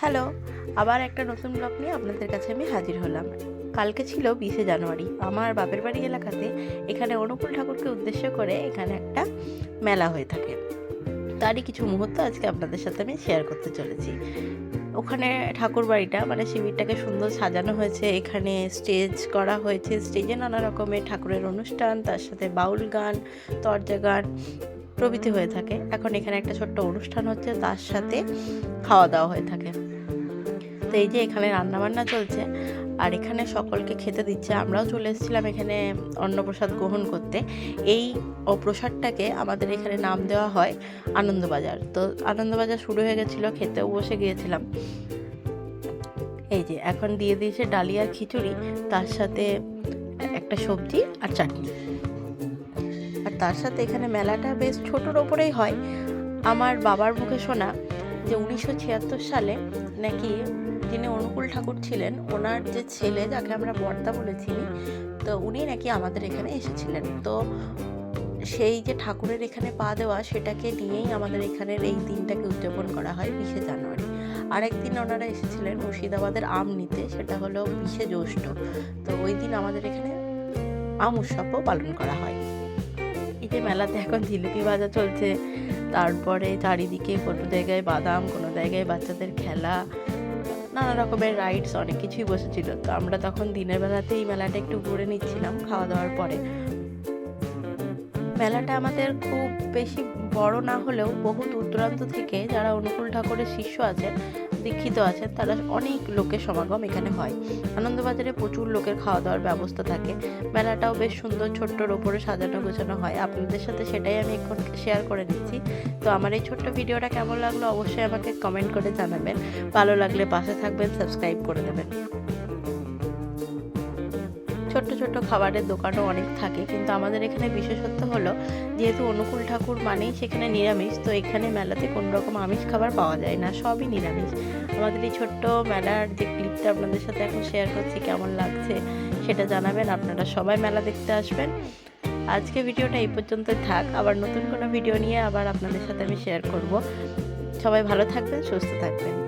Hello, আবার একটা নতুন ব্লগ নিয়ে আপনাদের কাছে আমি হাজির হলাম। কালকে ছিল বিশে জানুয়ারি। আমার বাপের বাড়ি এলাকাতে এখানে অনুকূল ঠাকুরকে উদ্দেশ্য করে এখানে একটা মেলা হয়ে থাকে। তারই কিছু মুহূর্ত আজকে আপনাদের সাথে আমি শেয়ার করতে চলেছি। ওখানে ঠাকুর বাড়িটা মানে শিবিরটাকে সুন্দর সাজানো হয়েছে। এখানে স্টেজ করা হয়েছে। স্টেজে নানা রকমের ঠাকুরের অনুষ্ঠান, তার সাথে বাউল গান, তরজা গান প্রভৃতি হয়ে থাকে। এখন এখানে একটা ছোট্ট অনুষ্ঠান হচ্ছে, তার সাথে খাওয়া দাওয়া হয়ে থাকে। তো এই যে এখানে রান্নাবান্না চলছে, আর এখানে সকলকে খেতে দিচ্ছে। আমরাও চলে এসেছিলাম এখানে অন্নপ্রসাদ গ্রহণ করতে। এই ও প্রসাদটাকে আমাদের এখানে নাম দেওয়া হয় আনন্দবাজার। তো আনন্দবাজার শুরু হয়ে গেছিল, খেতেও বসে গিয়েছিলাম। এই যে এখন দিয়ে দিয়েছে ডালিয়া খিচুড়ি, তার সাথে একটা সবজি আর চাটনি। আর তার সাথে এখানে মেলাটা বেশ ছোটোর ওপরেই হয়। আমার বাবার মুখে শোনা যে উনিশশো ছিয়াত্তর সালে নাকি যিনি অনুকূল ঠাকুর ছিলেন, ওনার যে ছেলে যাকে আমরা বর্দা বলেছি তো উনি নাকি আমাদের এখানে এসেছিলেন। তো সেই যে ঠাকুরের এখানে পা দেওয়া, সেটাকে নিয়েই আমাদের এখানের এই দিনটাকে উদযাপন করা হয় বিশে জানুয়ারি। আরেকদিন ওনারা এসেছিলেন মুর্শিদাবাদের আম নিতে সেটা হলো বিশে জ্যৈষ্ঠ। তো ওই দিন আমাদের এখানে আম উৎসবও পালন করা হয়। এই যে মেলাতে এখন জিলিপি ভাজা চলছে, তারপরে চারিদিকে কোনো জায়গায় বাদাম, কোনো জায়গায় বাচ্চাদের খেলা নানা রকমের রাইডস অনেক কিছুই বসেছিল। তো আমরা তখন দিনের বেলাতেই মেলাটা একটু ঘুরে নিচ্ছিলাম, খাওয়া দাওয়ার পরে। মেলাটা আমাদের খুব বেশি বড় না হলেও বহু দূর দূরান্ত থেকে যারা অনুকূল ঠাকুরের শিষ্য আছেন, দীক্ষিত আছেন, তারা অনেক লোকের সমাগম এখানে হয়। আনন্দবাজারে প্রচুর লোকের খাওয়া দাওয়ার ব্যবস্থা থাকে। মেলাটাও বেশ সুন্দর, ছোট্টর ওপরে সাজানো গোছানো হয়। আপনাদের সাথে সেটাই আমি এখন শেয়ার করে দিচ্ছি তো আমার এই ছোট্ট ভিডিওটা কেমন লাগল অবশ্যই আমাকে কমেন্ট করে জানাবেন। ভালো লাগলে পাশে থাকবেন সাবস্ক্রাইব করে দেবেন। ছোট্ট ছোট্ট খাবারের দোকানও অনেক থাকে। কিন্তু আমাদের এখানে বিশেষত্ব হলো, যেহেতু অনুকূল ঠাকুর মানেই সেখানে নিরামিষ, তো এখানে মেলাতে কোনো রকম আমিষ খাবার পাওয়া যায় না, সবই নিরামিষ। আমাদের এই ছোট্ট মেলার যে ক্লিপটা আপনাদের সাথে এখন শেয়ার করছি, কেমন লাগছে সেটা জানাবেন, আপনারা সবাই মেলা দেখতে আসবেন। আজকে ভিডিওটা এই পর্যন্তই থাক, আবার নতুন কোনো ভিডিও নিয়ে আবার আপনাদের সাথে আমি শেয়ার করব। সবাই ভালো থাকবেন, সুস্থ থাকবেন।